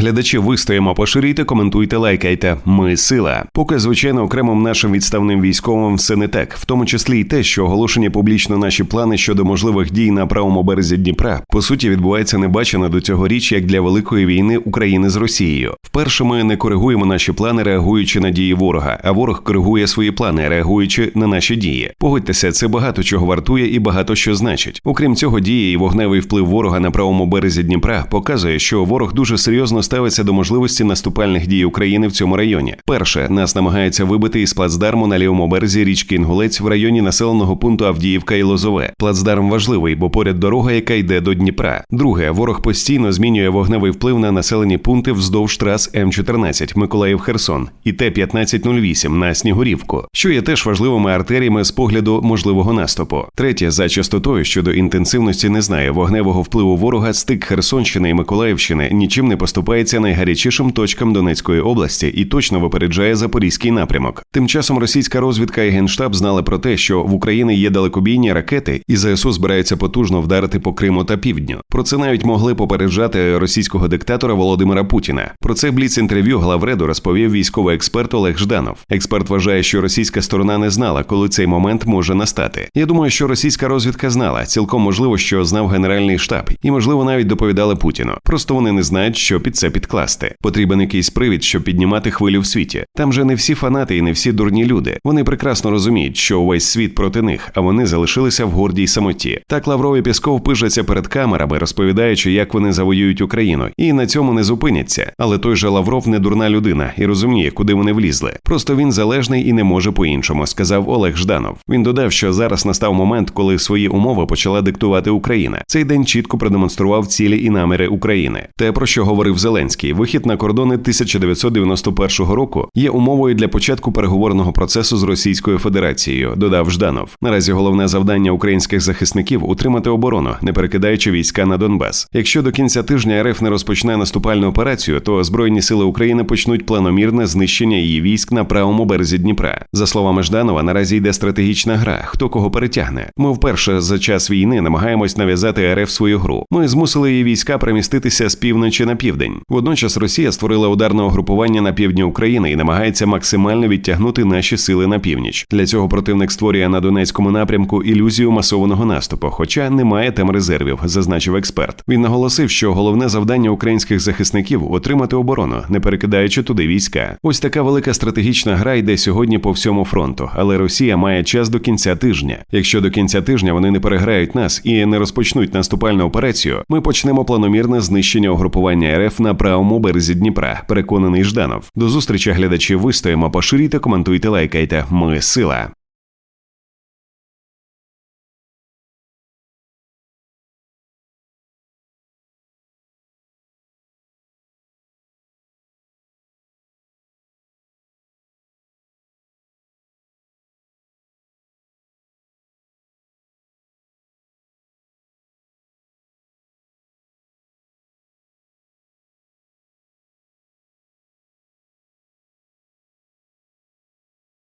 Глядачі вистоїмо, поширюйте, коментуйте, лайкайте. Ми сила. Поки звичайно окремим нашим відставним військовим все не так, в тому числі й те, що оголошені публічно наші плани щодо можливих дій на правому березі Дніпра, по суті, відбувається небачена до цього річ як для великої війни України з Росією. Вперше ми не коригуємо наші плани, реагуючи на дії ворога, а ворог коригує свої плани, реагуючи на наші дії. Погодьтеся, це багато чого вартує і багато що значить. Окрім цього, дії і вогневий вплив ворога на правому березі Дніпра показує, що ворог дуже серйозно ставиться до можливості наступальних дій України в цьому районі. Перше нас намагається вибити із плацдарму на лівому березі річки Інгулець в районі населеного пункту Авдіївка і Лозове. Плацдарм важливий, бо поряд дорога, яка йде до Дніпра. Друге, ворог постійно змінює вогневий вплив на населені пункти вздовж трас М14 Миколаїв Херсон і Т-1508 на Снігурівку, що є теж важливими артеріями з погляду можливого наступу. Третє, за частотою щодо інтенсивності не знає вогневого впливу ворога стик Херсонщини і Миколаївщини нічим не поступається найгарячішим точкам Донецької області і точно випереджає запорізький напрямок. Тим часом російська розвідка і генштаб знали про те, що в Україні є далекобійні ракети, і ЗСУ збирається потужно вдарити по Криму та півдню. Про це навіть могли попереджати російського диктатора Володимира Путіна. Про це бліц інтерв'ю главреду розповів військовий експерт Олег Жданов. Експерт вважає, що російська сторона не знала, коли цей момент може настати. Я думаю, що російська розвідка знала. Цілком можливо, що знав генеральний штаб, і можливо навіть доповідали Путіну. Просто вони не знають, що під це підкласти. Потрібен якийсь привід, щоб піднімати хвилю в світі. Там же не всі фанати і не всі дурні люди. Вони прекрасно розуміють, що увесь світ проти них, а вони залишилися в гордій самоті. Так Лавров і Пісков пижаться перед камерами, розповідаючи, як вони завоюють Україну, і на цьому не зупиняться. Але той же Лавров не дурна людина і розуміє, куди вони влізли. Просто він залежний і не може по-іншому, сказав Олег Жданов. Він додав, що зараз настав момент, коли свої умови почала диктувати Україна. Цей день чітко продемонстрував цілі і наміри України. Те, про що говорив Зеленський, вихід на кордони 1991 року є умовою для початку переговорного процесу з Російською Федерацією. Додав Жданов. Наразі головне завдання українських захисників утримати оборону, не перекидаючи війська на Донбас. Якщо до кінця тижня РФ не розпочне наступальну операцію, то збройні сили України почнуть планомірне знищення її військ на правому березі Дніпра. За словами Жданова, наразі йде стратегічна гра. Хто кого перетягне? Ми вперше за час війни намагаємось нав'язати РФ свою гру. Ми змусили її війська приміститися з півночі на південь. Водночас Росія створила ударне угрупування на півдні України і намагається максимально відтягнути наші сили на північ. Для цього противник створює на Донецькому напрямку ілюзію масованого наступу, хоча немає тем резервів, зазначив експерт. Він наголосив, що головне завдання українських захисників отримати оборону, не перекидаючи туди війська. Ось така велика стратегічна гра йде сьогодні по всьому фронту, але Росія має час до кінця тижня. Якщо до кінця тижня вони не переграють нас і не розпочнуть наступальну операцію, ми почнемо планомірне знищення угрупування РФ на правому березі Дніпра. Переконаний Жданов. До зустрічі глядачі вистоїмо, поширюйте, коментуйте, лайкайте. Ми сила.